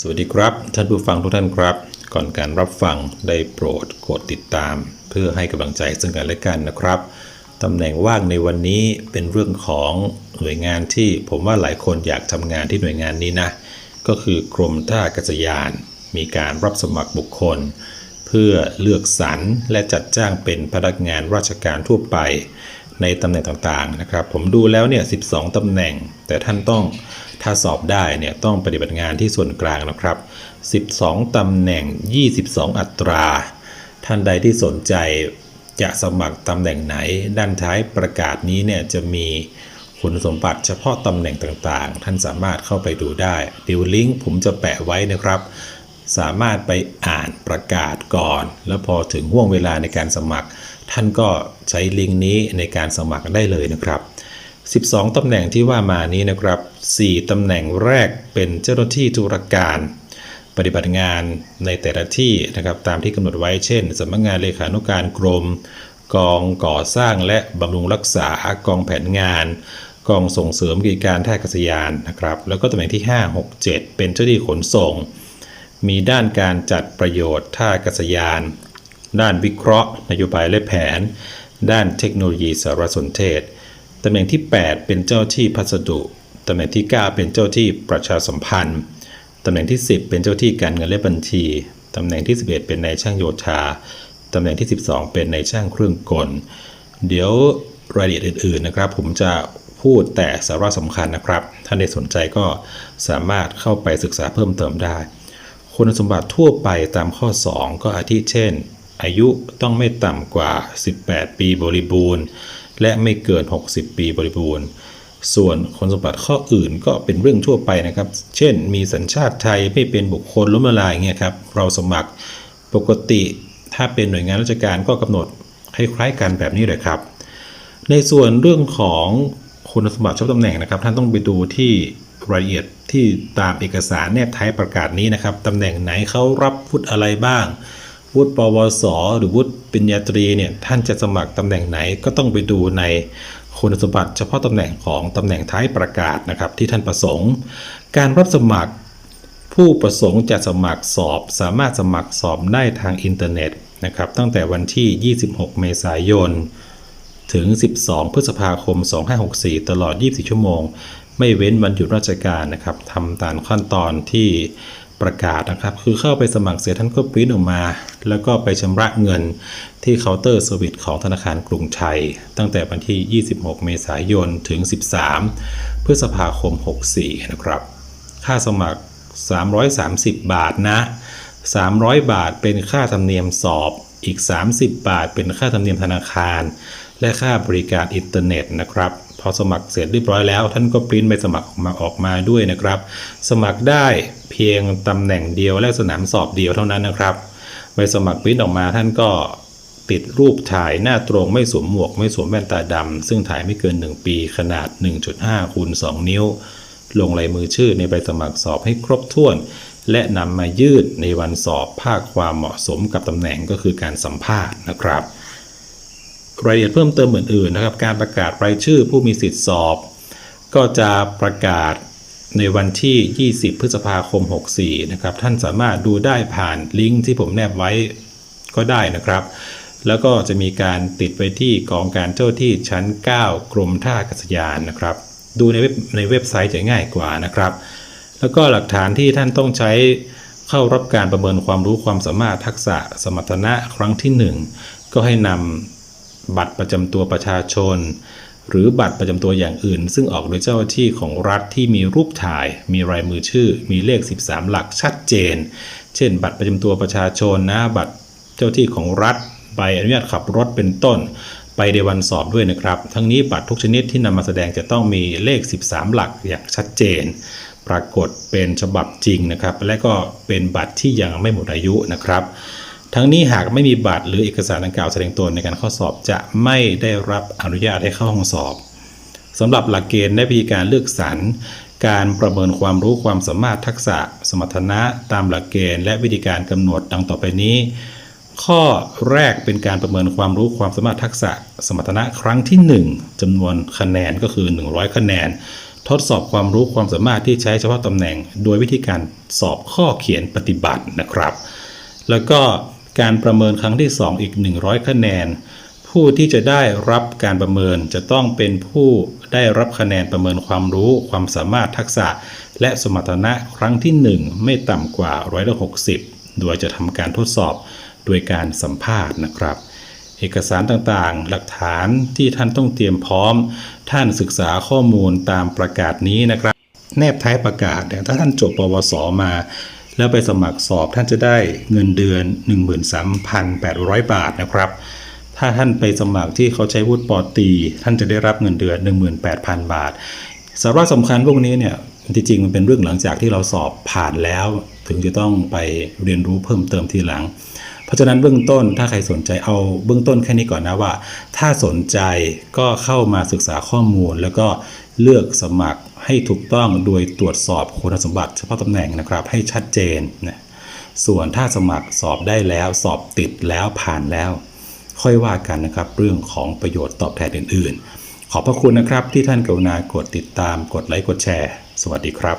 สวัสดีครับ ท่านผู้ฟังทุกท่านครับ ก่อนการรับฟังได้โปรดกดติดตาม เพื่อให้กำลังใจซึ่งกันและกันนะครับตำแหน่งว่างในวันนี้เป็นเรื่องของหน่วยงานที่ผมว่าหลายคนอยากทำงานที่หน่วยงานนี้นะ ก็คือกรมท่าอากาศยาน มีการรับสมัครบุคคล เพื่อเลือกสรรและจัดจ้างเป็นพนักงานราชการทั่วไป ในตำแหน่งต่างๆนะครับ ผมดูแล้วเนี่ย12ตำแหน่ง แต่ท่านต้องถ้าสอบได้เนี่ยต้องปฏิบัติงานที่ส่วนกลางนะครับ 12 ตำแหน่ง 22 อัตรา ท่านใดที่สนใจจะสมัครตำแหน่งไหน ด้านท้ายประกาศนี้เนี่ยจะมีคุณสมบัติเฉพาะตำแหน่งต่างๆ ท่านสามารถเข้าไปดูได้เดี๋ยวลิงก์ผมจะแปะไว้นะครับ สามารถไปอ่านประกาศก่อน แล้วพอถึงห่วงเวลาในการสมัคร ท่านก็ใช้ลิงก์นี้ในการสมัครได้เลยนะครับ 12 ตำแหน่งที่ว่ามานี้นะครับ 4 ตำแหน่งแรกเป็นเจ้าหน้าที่ธุรการ ปฏิบัติงานในแต่ละที่นะครับตามที่กำหนดไว้เช่นสำนักงานเลขานุการกรม กองก่อสร้างและบำรุงรักษากองแผนงานกองส่งเสริมกิจการท่าอากาศยานนะครับ แล้วก็ตำแหน่งที่ 5 6 7 เป็นเจ้าหน้าที่ขนส่ง มีด้านการจัดประโยชน์ท่าอากาศยาน ด้านวิเคราะห์ นโยบายและแผน ด้านเทคโนโลยีสารสนเทศ ตำแหน่งที่ 8 เป็นเจ้าที่พัสดุ ตำแหน่งที่ 9 เป็นเจ้าที่ประชาสัมพันธ์ ตำแหน่งที่ 10 เป็นเจ้าที่การเงินและบัญชี ตำแหน่งที่ 11 เป็นนายช่างโยธา ตำแหน่งที่ 12 เป็นนายช่างเครื่องกล เดี๋ยวรายละเอียดอื่นๆนะครับ ผมจะพูดแต่สาระสำคัญนะครับท่านใดสนใจก็สามารถเข้าไปศึกษาเพิ่มเติมได้ คุณสมบัติทั่วไปตามข้อ 2 ก็อาทิเช่น อายุต้องไม่ต่ำกว่า 18 ปีบริบูรณ์ และไม่เกิน 60 ปีบริบูรณ์ ส่วนคุณสมบัติข้ออื่นก็เป็นเรื่องทั่วไปนะครับ เช่น มีสัญชาติไทยไม่เป็นบุคคลล้มละลายเงี้ยครับเราสมัครปกติถ้าเป็นหน่วยงานราชการก็กำหนดคล้ายๆกันแบบนี้เลยครับ ในส่วนเรื่องของคุณสมบัติเฉพาตำแหน่งนะครับ ท่านต้องไปดูที่ รายละเอียดที่ตามเอกสารแนบท้ายประกาศนี้นะครับตำแหน่งไหนเขารับวุฒิอะไรบ้าง วุฒิปวส หรือวุฒิปริญญาตรีเนี่ยท่านจะสมัครตำแหน่งไหนก็ต้องไปดูในคุณสมบัติเฉพาะตำแหน่งของตำแหน่งท้ายประกาศนะครับที่ท่านประสงค์ การรับสมัครผู้ประสงค์จะสมัครสอบ สามารถสมัครสอบได้ทางอินเทอร์เน็ตนะครับตั้งแต่วันที่ 26 เมษายน ถึง 12 พฤษภาคม 2564 ตลอด 24 ชั่วโมง ไม่เว้นวันหยุดราชการนะครับทำตามขั้นตอนที่ประกาศนะครับ คือเข้าไปสมัครเสร็จท่านก็ปริ้นออกมา แล้วก็ไปชำระเงินที่เคาน์เตอร์เซอร์วิสของธนาคารกรุงไทยตั้งแต่วันที่ 26 เมษายน ถึง 13 พฤษภาคม 64 นะครับ ค่าสมัคร 330 บาทนะ 300 บาทเป็นค่าธรรมเนียมสอบ อีก 30 บาทเป็นค่าธรรมเนียมธนาคาร และค่าบริการอินเทอร์เน็ตนะครับ พอสมัครเสร็จเรียบร้อยแล้ว ท่านก็ปริ้นใบสมัครออกมาออกมาด้วยนะครับ สมัครได้เพียงตำแหน่งเดียวและสนามสอบเดียวเท่านั้นนะครับใบสมัครปริ้นออกมาท่านก็ติดรูปถ่ายหน้าตรงไม่สวมหมวก ไม่สวมแว่นตาดำซึ่งถ่ายไม่เกิน 1 ปีขนาด 1.5คูณ2นิ้ว ลงลายมือชื่อในใบสมัครสอบให้ครบถ้วน และนำมายืดในวันสอบภาคความเหมาะสมกับตำแหน่งก็คือการสัมภาษณ์นะครับ รายละเอียดเพิ่มเติมอื่นๆนะครับ การประกาศรายชื่อผู้มีสิทธิสอบ ก็จะประกาศในวันที่ 20 พฤษภาคม 64 นะครับ ท่านสามารถดูได้ผ่านลิงก์ที่ผมแนบไว้ก็ได้นะครับ แล้วก็จะมีการติดไปที่กองการเจ้าที่ชั้น 9 กรมท่าอากาศยานนะครับ ดูในเว็บในเว็บไซต์จะง่ายกว่านะครับ แล้วก็หลักฐานที่ท่านต้องใช้เข้ารับการประเมินความรู้ความสามารถทักษะสมรรถนะครั้งที่ 1 ก็ให้นำ บัตรประจำตัวประชาชน หรือบัตรประจำตัวอย่างอื่น ซึ่งออกโดยเจ้าหน้าที่ของรัฐที่มีรูปถ่าย มีรายมือชื่อ มีเลข 13 หลักชัดเจน เช่น บัตรประจำตัวประชาชนนะบัตรเจ้าที่ของรัฐใบอนุญาตขับรถเป็นต้น ไปในวันสอบด้วยนะครับ ทั้งนี้บัตรทุกชนิดที่นำมาแสดงจะต้องมีเลข 13 หลักอย่างชัดเจน ปรากฏเป็นฉบับจริงนะครับ และก็เป็นบัตรที่ยังไม่หมดอายุนะครับ ทั้งนี้หากไม่มีบัตรหรือเอกสารดังกล่าวแสดงตนในการเข้าสอบจะไม่ได้รับอนุญาตให้เข้าห้องสอบสำหรับหลักเกณฑ์และวิธีการเลือกสรรการประเมินความรู้ความสามารถทักษะ สมรรถนะตามหลักเกณฑ์และวิธีการกำหนดดังต่อไปนี้ ข้อแรกเป็นการประเมินความรู้ความสามารถทักษะ สมรรถนะครั้งที่ 1จำนวนคะแนนก็คือ 100 คะแนน ทดสอบความรู้ความสามารถที่ใช้เฉพาะตำแหน่ง โดยวิธีการสอบข้อเขียนปฏิบัตินะครับ แล้วก็ การประเมินครั้งที่ 2 อีก 100 คะแนน ผู้ที่จะได้รับการประเมินจะต้องเป็นผู้ได้รับคะแนนประเมินความรู้ ความสามารถทักษะ และสมรรถนะครั้งที่ 1 ไม่ต่ำกว่าร้อยละ60 โดยจะทำการทดสอบโดยการสัมภาษณ์นะครับเอกสารต่างๆ หลักฐานที่ท่านต้องเตรียมพร้อม ท่านศึกษาข้อมูลตามประกาศนี้นะครับ แนบท้ายประกาศเนี่ยถ้าท่านจบปวสมา แล้วไปสมัครสอบท่านจะได้เงินเดือน 13,800 บาทนะครับ ถ้าท่านไปสมัครที่เขาใช้วุฒิปอตี ท่านจะได้รับเงินเดือน 18,000 บาท สาระสำคัญพวกนี้เนี่ยจริงๆมันเป็นเรื่องหลังจากที่เราสอบผ่านแล้ว ถึงจะต้องไปเรียนรู้เพิ่มเติมทีหลัง เพราะฉะนั้นเบื้องต้นถ้าใครสนใจเอาเบื้องต้นแค่นี้ก่อนนะว่า ถ้าสนใจก็เข้ามาศึกษาข้อมูล แล้วก็เลือกสมัครให้ถูกต้องโดยตรวจสอบคุณสมบัติเฉพาะตำแหน่งนะครับ ให้ชัดเจนนะส่วนถ้าสมัครสอบได้แล้วสอบติดแล้วผ่านแล้ว ค่อยว่ากันนะครับ เรื่องของประโยชน์ตอบแทนอื่น ๆ ขอบพระคุณนะครับที่ท่านกรุณากดติดตามกดไลค์กดแชร์ สวัสดีครับ